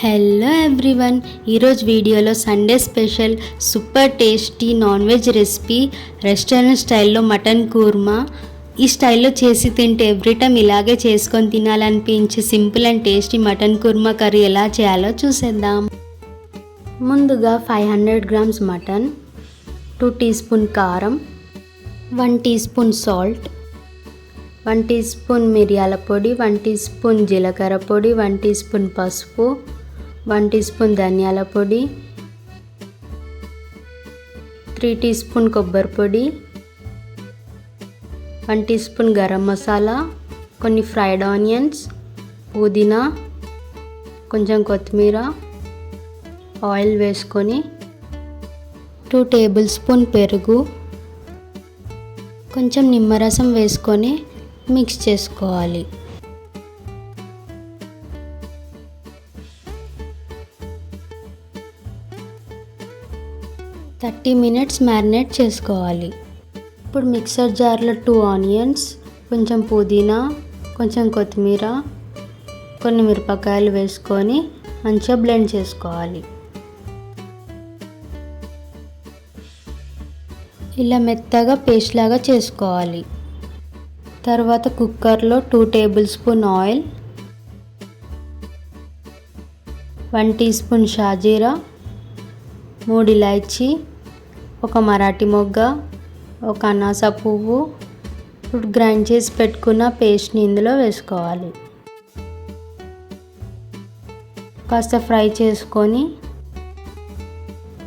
Hello everyone ఈరోజు వీడియోలో Sunday special super tasty non veg recipe restaurant స్టైల్లో mutton kurma. ఈ స్టైల్లో చేసి తింటే ఎవ్రీ టైం ఇలాగే చేసుకొని తినాలనిపించే simple and tasty mutton kurma curry ఎలా చేయాలో చూసేద్దాం. ముందుగా five hundred grams mutton two teaspoon కారం one teaspoon salt one teaspoon మిరియాల పొడి వన్ టీ స్పూన్ జీలకర్ర పొడి వన్ టీ స్పూన్ పసుపు వన్ టీ స్పూన్ ధనియాల పొడి త్రీ టీ స్పూన్ కొబ్బరి పొడి one teaspoon garam masala కొన్ని ఫ్రైడ్ ఆనియన్స్ పుదీనా కొంచెం కొత్తిమీర ఆయిల్ వేసుకొని టూ టేబుల్ స్పూన్ పెరుగు కొంచెం నిమ్మరసం వేసుకొని మిక్స్ చేసుకోవాలి. థర్టీ మినిట్స్ మ్యారినేట్ చేసుకోవాలి. ఇప్పుడు మిక్సర్ జార్లో టూ ఆనియన్స్ కొంచెం పుదీనా కొంచెం కొత్తిమీర కొన్ని మిరపకాయలు వేసుకొని మంచిగా బ్లెండ్ చేసుకోవాలి. ఇలా మెత్తగా పేస్ట్ లాగా చేసుకోవాలి. తర్వాత కుక్కర్లో two tablespoon oil one teaspoon షాజీరా మూడు ఇలాచి ఒక మరాఠీ మొగ్గ ఒక అనాస పువ్వు ఇప్పుడు గ్రైండ్ చేసి పెట్టుకున్న పేస్ట్ని ఇందులో వేసుకోవాలి. కాస్త ఫ్రై చేసుకొని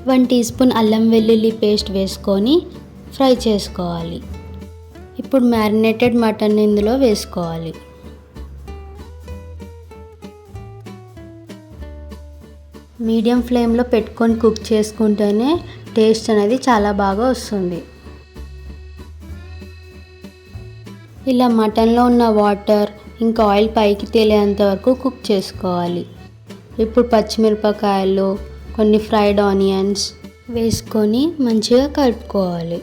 వన్ టీ స్పూన్ అల్లం వెల్లుల్లి పేస్ట్ వేసుకొని ఫ్రై చేసుకోవాలి. ఇప్పుడు మ్యారినేటెడ్ మటన్ ఇందులో వేసుకోవాలి. మీడియం ఫ్లేమ్లో పెట్టుకొని కుక్ చేసుకుంటేనే టేస్ట్ అనేది చాలా బాగా వస్తుంది. ఇలా మటన్లో ఉన్న వాటర్ ఇంకా ఆయిల్ పైకి తేలేంత వరకు కుక్ చేసుకోవాలి. ఇప్పుడు పచ్చిమిరపకాయలు కొన్ని ఫ్రైడ్ ఆనియన్స్ వేసుకొని మంచిగా కలుపుకోవాలి.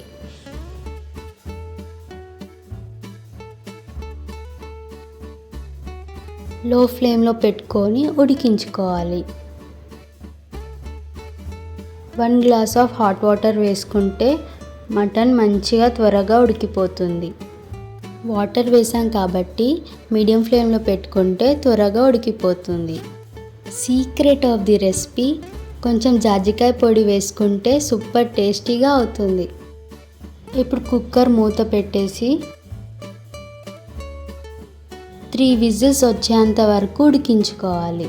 లో ఫ్లేమ్లో పెట్టుకొని ఉడికించుకోవాలి. One glass of hot water వేసుకుంటే మటన్ మంచిగా త్వరగా ఉడికిపోతుంది. వాటర్ వేసాం కాబట్టి మీడియం ఫ్లేమ్లో పెట్టుకుంటే త్వరగా ఉడికిపోతుంది. సీక్రెట్ ఆఫ్ ది రెసిపీ కొంచెం జాజికాయ పొడి వేసుకుంటే సూపర్ టేస్టీగా అవుతుంది. ఇప్పుడు కుక్కర్ మూత పెట్టేసి త్రీ విజిల్స్ వచ్చేంత వరకు ఉడికించుకోవాలి.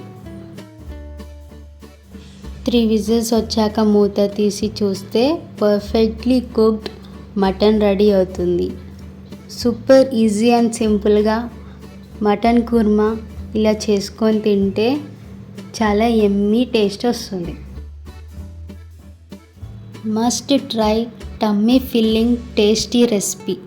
త్రీ విజిల్స్ వచ్చాక మూత తీసి చూస్తే పర్ఫెక్ట్లీ కుక్డ్ మటన్ రెడీ అవుతుంది. సూపర్ ఈజీ అండ్ సింపుల్గా మటన్ కుర్మా ఇలా చేసుకొని తింటే చాలా ఎమ్మీ టేస్ట్ వస్తుంది. Must try tummy filling tasty recipe.